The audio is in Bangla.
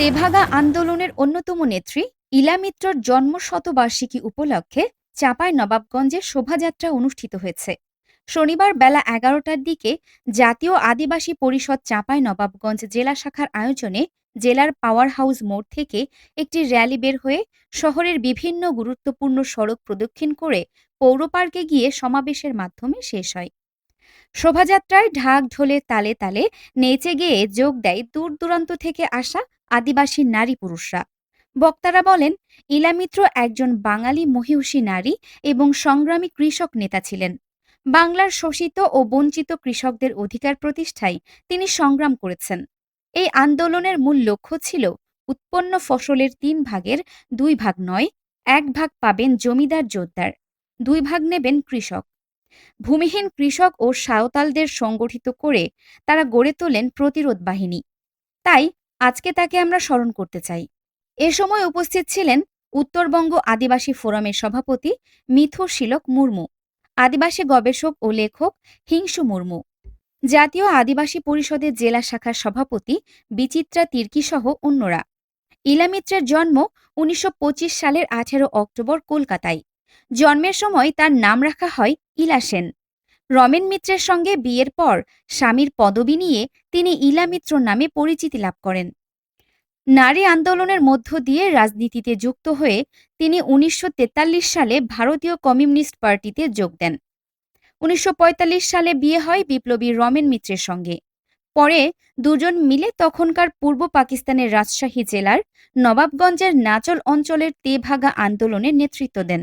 তেভাগা আন্দোলনের অন্যতম নেত্রী ইলা মিত্রর জন্ম শতবার্ষিকী উপলক্ষে চাঁপাই নবাবগঞ্জে শোভাযাত্রা অনুষ্ঠিত হয়েছে। শনিবার বেলা এগারোটার দিকে জাতীয় আদিবাসী পরিষদ চাঁপাই নবাবগঞ্জ জেলা শাখার আয়োজনে জেলার পাওয়ার হাউস মোড় থেকে একটি র্যালি বের হয়ে শহরের বিভিন্ন গুরুত্বপূর্ণ সড়ক প্রদক্ষিণ করে পৌর পার্কে গিয়ে সমাবেশের মাধ্যমে শেষ হয়। শোভাযাত্রায় ঢাক ঢোলে তালে তালে নেচে গেয়ে যোগ দেয় দূর দূরান্ত থেকে আসা আদিবাসী নারী পুরুষরা। বক্তারা বলেন, ইলামিত্র একজন বাঙালি মহিষী নারী এবং সংগ্রামী কৃষক নেতা ছিলেন। বাংলার শোষিত ও বঞ্চিত কৃষকদের অধিকার প্রতিষ্ঠায় তিনি সংগ্রাম করেছেন। এই আন্দোলনের মূল লক্ষ্য ছিল উৎপন্ন ফসলের তিন ভাগের দুই ভাগ নয়, এক ভাগ পাবেন জমিদার জোরদার দুই ভাগ নেবেন কৃষক। ভূমিহীন কৃষক ও সাঁওতালদের সংগঠিত করে তারা গড়ে তোলেন প্রতিরোধ বাহিনী। তাই আজকে তাকে আমরা স্মরণ করতে চাই। এ সময় উপস্থিত ছিলেন উত্তরবঙ্গ আদিবাসী ফোরামের সভাপতি মিথু শিলক মুর্মু, আদিবাসী গবেষক ও লেখক হিংসু মুর্মু, জাতীয় আদিবাসী পরিষদের জেলা শাখার সভাপতি বিচিত্রা তির্কি সহ অন্যরা। ইলামিত্রের জন্ম উনিশশো পঁচিশ সালের আঠেরো অক্টোবর কলকাতায়। জন্মের সময় তার নাম রাখা হয় ইলা সেন। রমেন মিত্রের সঙ্গে বিয়ের পর স্বামীর পদবি নিয়ে তিনি ইলা মিত্র নামে পরিচিতি লাভ করেন। নারী আন্দোলনের মধ্য দিয়ে রাজনীতিতে যুক্ত হয়ে তিনি উনিশশো তেতাল্লিশ সালে ভারতীয় কমিউনিস্ট পার্টিতে যোগ দেন। উনিশশো পঁয়তাল্লিশ সালে বিয়ে হয় বিপ্লবী রমেন মিত্রের সঙ্গে। পরে দুজন মিলে তখনকার পূর্ব পাকিস্তানের রাজশাহী জেলার নবাবগঞ্জের নাচল অঞ্চলের তেভাগা আন্দোলনে নেতৃত্ব দেন।